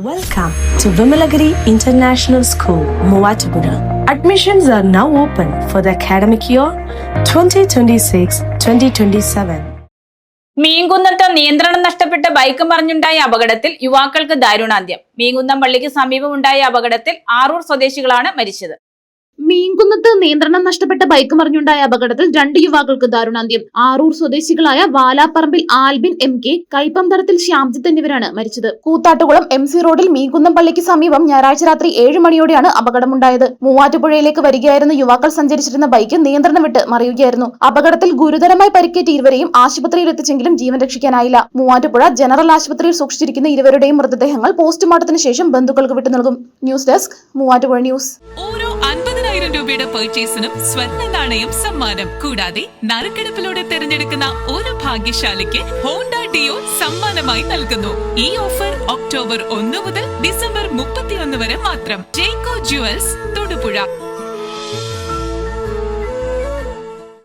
Welcome to Vimalagiri International School, Muatupura. Admissions are now open for the academic year 2026-2027. മീൻകുന്നത്ത് നിയന്ത്രണം നഷ്ടപ്പെട്ട് bike മറിഞ്ഞുണ്ടായ അപകടത്തിൽ യുവാക്കൾക്ക് ദാരുണാന്ത്യം മീൻകുന്നം പള്ളിക്ക് സമീപമുണ്ടായ അപകടത്തിൽ ആറൂർ സ്വദേശികളാണ് മരിച്ചത് മീൻകുന്നത്ത് നിയന്ത്രണം നഷ്ടപ്പെട്ട ബൈക്ക് മറിഞ്ഞുണ്ടായ അപകടത്തിൽ രണ്ട് യുവാക്കൾക്ക് ദാരുണാന്ത്യം. ആറൂർ സ്വദേശികളായ വാലാപ്പറമ്പിൽ ആൽബിൻ എം കെ കൈപ്പന്തറത്തിൽ ശ്യാംജിത്ത് എന്നിവരാണ് മരിച്ചത്. കൂത്താട്ടുകുളം എം സി റോഡിൽ മീൻകുന്നം പള്ളിക്ക് സമീപം ഞായറാഴ്ച രാത്രി ഏഴ് മണിയോടെയാണ് അപകടമുണ്ടായത്. മൂവാറ്റുപുഴയിലേക്ക് വരികയായിരുന്ന യുവാക്കൾ സഞ്ചരിച്ചിരുന്ന ബൈക്ക് നിയന്ത്രണം വിട്ട് മറിയുകയായിരുന്നു. അപകടത്തിൽ ഗുരുതരമായി പരിക്കേറ്റ ഇരുവരെയും ആശുപത്രിയിൽ എത്തിച്ചെങ്കിലും ജീവൻ രക്ഷിക്കാനായില്ല. മൂവാറ്റുപുഴ ജനറൽ ആശുപത്രിയിൽ സൂക്ഷിച്ചിരിക്കുന്ന ഇരുവരുടെയും മൃതദേഹങ്ങൾ പോസ്റ്റ്മോർട്ടത്തിന് ശേഷം ബന്ധുക്കൾക്ക് വിട്ടു നൽകും ന്യൂസ് ഡെസ്ക് മൂവാറ്റുപുഴ ന്യൂസ്. ഓരോ അൻപതിനായിരം രൂപയുടെ പർച്ചേസിനും സ്വർണ നാണയം സമ്മാനം. കൂടാതെ നറുക്കെടുപ്പിലൂടെ തിരഞ്ഞെടുക്കുന്ന ഒരു ഭാഗ്യശാലിക്ക് ഹോണ്ട ഡിയോ സമ്മാനമായി നൽകുന്നു. ഈ ഓഫർ ഒക്ടോബർ ഒന്ന് മുതൽ ഡിസംബർ മുപ്പത്തിയൊന്ന് വരെ മാത്രം. ജേക്കോ ജുവൽസ് തൊടുപുഴ.